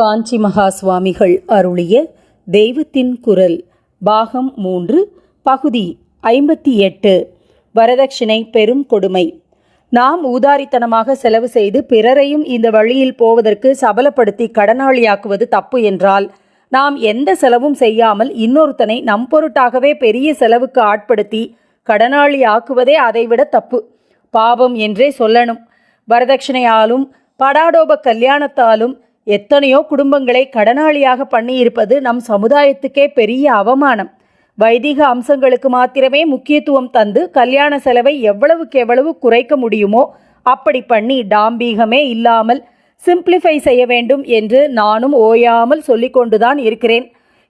காஞ்சி மகா சுவாமிகள் அருளிய தெய்வத்தின் குரல் பாகம் மூன்று பகுதி ஐம்பத்தி எட்டு. வரதட்சிணை பெரும் கொடுமை. நாம் ஊதாரித்தனமாக செலவு செய்து பிறரையும் இந்த வழியில் போவதற்கு சபலப்படுத்தி கடனாளியாக்குவது தப்பு என்றால் நாம் எந்த செலவும் செய்யாமல் இன்னொருத்தனை நம் பொருட்டாகவே பெரிய செலவுக்கு ஆட்படுத்தி கடனாளி ஆக்குவதே அதைவிட தப்பு. பாவம் என்றே சொல்லணும். வரதட்சணையாலும் படாடோப கல்யாணத்தாலும் எத்தனையோ குடும்பங்களை கடனாளியாக பண்ணியிருப்பது நம் சமுதாயத்துக்கே பெரிய அவமானம். வைதிக அம்சங்களுக்கு மாத்திரமே முக்கியத்துவம் தந்து கல்யாண செலவை எவ்வளவுக்கு எவ்வளவு குறைக்க முடியுமோ அப்படி பண்ணி டாம்பீகமே இல்லாமல் சிம்பிளிஃபை செய்ய வேண்டும் என்று நானும் ஓயாமல் சொல்லிக்கொண்டுதான் இருக்கிறேன்.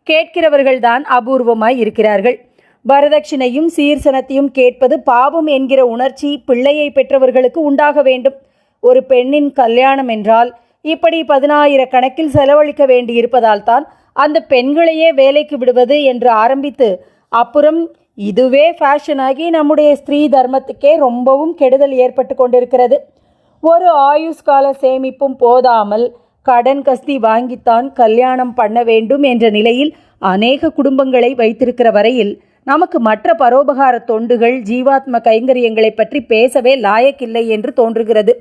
கேட்கிறவர்கள்தான் அபூர்வமாய் இருக்கிறார்கள். வரதட்சணையும் சீர்சனத்தையும் கேட்பது பாவம் என்கிற உணர்ச்சி பிள்ளையை பெற்றவர்களுக்கு உண்டாக வேண்டும். ஒரு பெண்ணின் கல்யாணம் என்றால் இப்படி பதினாயிரக்கணக்கில் செலவழிக்க வேண்டியிருப்பதால் தான் அந்த பெண்களையே வேலைக்கு விடுவது என்று ஆரம்பித்து அப்புறம் இதுவே ஃபேஷனாகி நம்முடைய ஸ்திரீ தர்மத்துக்கே ரொம்பவும் கெடுதல் ஏற்பட்டு கொண்டிருக்கிறது. ஒரு ஆயுஷ்கால சேமிப்பும் போதாமல் கடன் கஸ்தி வாங்கித்தான் கல்யாணம் பண்ண வேண்டும் என்ற நிலையில் அநேக குடும்பங்களை வைத்திருக்கிற வரையில் நமக்கு மற்ற பரோபகார தொண்டுகள் ஜீவாத்ம கைங்கரியங்களை பற்றி பேசவே லாயக்கில்லை என்று தோன்றுகிறது.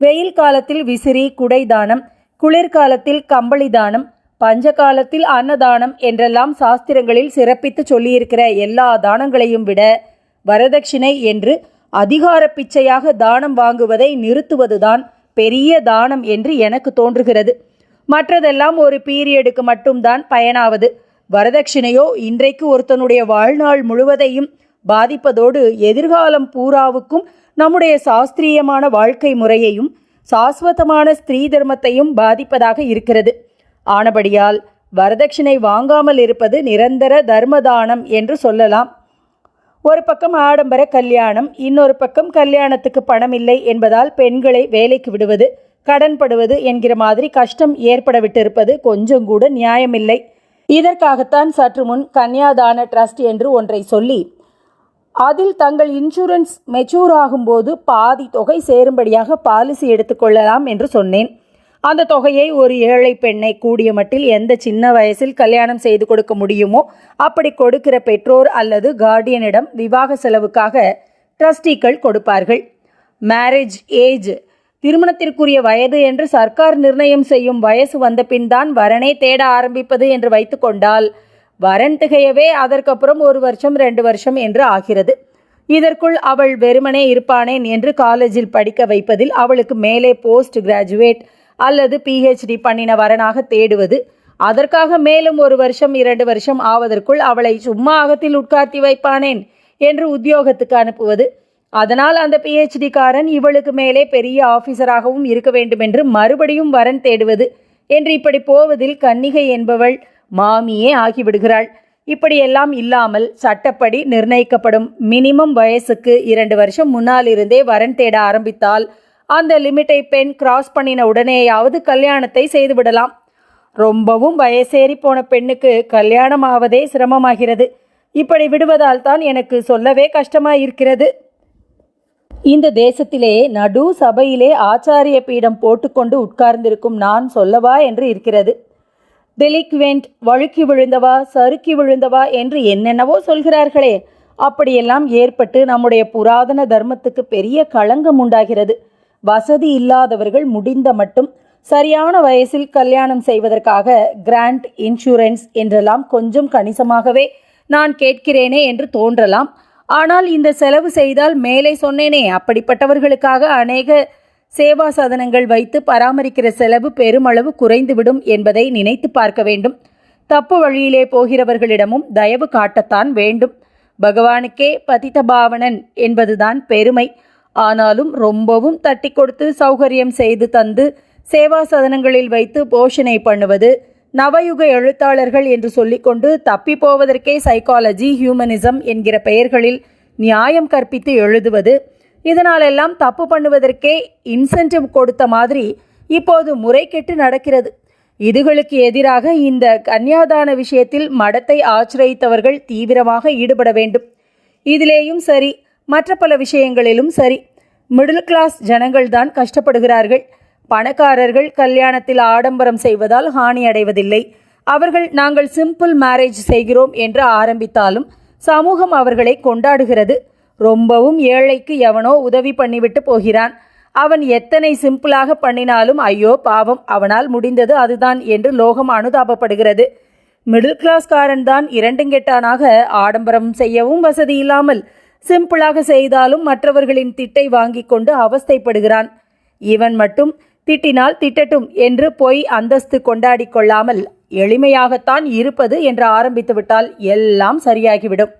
வெயில் காலத்தில் விசிறி குடை தானம் குளிர்காலத்தில் கம்பளி தானம் பஞ்ச காலத்தில் அன்னதானம் என்றெல்லாம் சாஸ்திரங்களில் சிறப்பித்து சொல்லியிருக்கிற எல்லா தானங்களையும் விட வரதட்சிணை என்று அதிகார பிச்சையாக தானம் வாங்குவதை நிறுத்துவதுதான் பெரிய தானம் என்று எனக்கு தோன்றுகிறது. மற்றதெல்லாம் ஒரு பீரியடுக்கு மட்டும்தான் பயனாவது. வரதட்சிணையோ இன்றைக்கு ஒருத்தனுடைய வாழ்நாள் முழுவதையும் பாதிப்பதோடு எதிர்காலம் பூராவுக்கும் நம்முடைய சாஸ்திரியமான வாழ்க்கை முறையையும் சாஸ்வதமான ஸ்திரீ தர்மத்தையும் பாதிப்பதாக இருக்கிறது. ஆனபடியால் வரதட்சணை வாங்காமல் இருப்பது நிரந்தர தர்மதானம் என்று சொல்லலாம். ஒரு பக்கம் ஆடம்பர கல்யாணம் இன்னொரு பக்கம் கல்யாணத்துக்கு பணம் இல்லை என்பதால் பெண்களை வேலைக்கு விடுவது கடன்படுவது என்கிற மாதிரி கஷ்டம் ஏற்பட விட்டிருப்பது கொஞ்சம் கூட நியாயமில்லை. இதற்காகத்தான் சற்று முன் கன்யாதான ட்ரஸ்ட் என்று ஒன்றை சொல்லி அதில் தங்கள் இன்சூரன்ஸ் மெச்சூர் ஆகும்போது பாதி தொகை சேரும்படியாக பாலிசி எடுத்துக்கொள்ளலாம் என்று சொன்னேன். அந்த தொகையை ஒரு ஏழை பெண்ணை கூடிய மட்டில் எந்த சின்ன வயசில் கல்யாணம் செய்து கொடுக்க முடியுமோ அப்படி கொடுக்கிற பெற்றோர் அல்லது கார்டியனிடம் விவாக செலவுக்காக ட்ரஸ்டிகள் கொடுப்பார்கள். மேரேஜ் ஏஜ் திருமணத்திற்குரிய வயது என்று சர்க்கார் நிர்ணயம் செய்யும் வயசு வந்த பின் தான் வரனே தேட ஆரம்பிப்பது என்று வைத்துக்கொண்டால் வரன் திகையவே அதற்கப்புறம் ஒரு வருஷம் ரெண்டு வருஷம் என்று ஆகிறது. இதற்குள் அவள் வெறுமனே இருப்பானேன் என்று காலேஜில் படிக்க வைப்பதில் அவளுக்கு மேலே போஸ்ட் கிராஜுவேட் அல்லது பிஹெச்டி பண்ணின வரனாக தேடுவது. அதற்காக மேலும் ஒரு வருஷம் இரண்டு வருஷம் ஆவதற்குள் அவளை சும்மா அகத்தில் உட்கார்த்தி வைப்பானேன் என்று உத்தியோகத்துக்கு அனுப்புவது. அதனால் அந்த பிஹெச்டி காரன் இவளுக்கு மேலே பெரிய ஆபீசராகவும் இருக்க வேண்டுமென்று மறுபடியும் வரன் தேடுவது. என்று இப்படி போவதில் கன்னிகை என்பவள் மாமியே ஆகிவிடுகிறாள். இப்படியெல்லாம் இல்லாமல் சட்டப்படி நிர்ணயிக்கப்படும் மினிமம் வயசுக்கு இரண்டு வருஷம் முன்னால் இருந்தே வரன் தேட ஆரம்பித்தால் அந்த லிமிட்டை பெண் கிராஸ் பண்ணின உடனேயாவது கல்யாணத்தை செய்துவிடலாம். ரொம்பவும் வயசேறி போன பெண்ணுக்கு கல்யாணம் ஆவதே சிரமமாகிறது. இப்படி விடுவதால் தான் எனக்கு சொல்லவே கஷ்டமாயிருக்கிறது. இந்த தேசத்திலே நடு சபையிலே ஆச்சாரிய பீடம் போட்டுக்கொண்டு உட்கார்ந்திருக்கும் நான் சொல்லவா என்று இருக்கிறது. டெலிக்வெண்ட் வழுக்கி விழுந்தவா சறுக்கி விழுந்தவா என்று என்னென்னவோ சொல்கிறார்களே. அப்படியெல்லாம் ஏற்பட்டு நம்முடைய புராதன தர்மத்துக்கு பெரிய களங்கம் உண்டாகிறது. வசதி இல்லாதவர்கள் முடிந்த மட்டும் சரியான வயசில் கல்யாணம் செய்வதற்காக கிராண்ட் இன்சூரன்ஸ் என்றெல்லாம் கொஞ்சம் கணிசமாகவே நான் கேட்கிறேனே என்று தோன்றலாம். ஆனால் இந்த செலவு செய்தால் மேலே சொன்னேனே அப்படிப்பட்டவர்களுக்காக அநேக சேவா சாதனங்கள் வைத்து பராமரிக்கிற செலவு பெருமளவு குறைந்துவிடும் என்பதை நினைத்து பார்க்க வேண்டும். தப்பு வழியிலே போகிறவர்களிடமும் தயவு காட்டத்தான் வேண்டும். பகவானுக்கே பதித பாவனன் என்பதுதான் பெருமை. ஆனாலும் ரொம்பவும் தட்டி கொடுத்து சௌகரியம் செய்து தந்து சேவா சதனங்களில் வைத்து போஷணை பண்ணுவது நவயுக எழுத்தாளர்கள் என்று சொல்லிக்கொண்டு தப்பி போவதற்கே சைக்காலஜி ஹியூமனிசம் என்கிற பெயர்களில் நியாயம் கற்பித்து எழுதுவது இதனாலெல்லாம் தப்பு பண்ணுவதற்கே இன்சென்டிவ் கொடுத்த மாதிரி இப்போது முறைகெட்டு நடக்கிறது. இதுகளுக்கு எதிராக இந்த கன்னியாதான விஷயத்தில் மடத்தை ஆசிரியத்தவர்கள் தீவிரமாக ஈடுபட வேண்டும். இதிலேயும் சரி மற்ற பல விஷயங்களிலும் சரி. மிடில் கிளாஸ் ஜனங்கள்தான் கஷ்டப்படுகிறார்கள். பணக்காரர்கள் கல்யாணத்தில் ஆடம்பரம் செய்வதால் ஹானி அடைவதில்லை. அவர்கள் நாங்கள் சிம்பிள் மேரேஜ் செய்கிறோம் என்று ஆரம்பித்தாலும் சமூகம் அவர்களை கொண்டாடுகிறது. ரொம்பவும் ஏழைக்கு எவனோ உதவி பண்ணிவிட்டு போகிறான். அவன் எத்தனை சிம்பிளாக பண்ணினாலும் ஐயோ பாவம் அவனால் முடிந்தது அதுதான் என்று லோகம் அனுதாபப்படுகிறது. மிடில் கிளாஸ்காரன் தான் இரண்டுங்கெட்டானாக ஆடம்பரம் செய்யவும் வசதி இல்லாமல் சிம்பிளாக செய்தாலும் மற்றவர்களின் திட்டை வாங்கி கொண்டு அவஸ்தைப்படுகிறான். இவன் மட்டும் திட்டினால் திட்டட்டும் என்று பொய் அந்தஸ்து கொண்டாடி கொள்ளாமல் எளிமையாகத்தான் இருப்பது என்று ஆரம்பித்துவிட்டால் எல்லாம் சரியாகிவிடும்.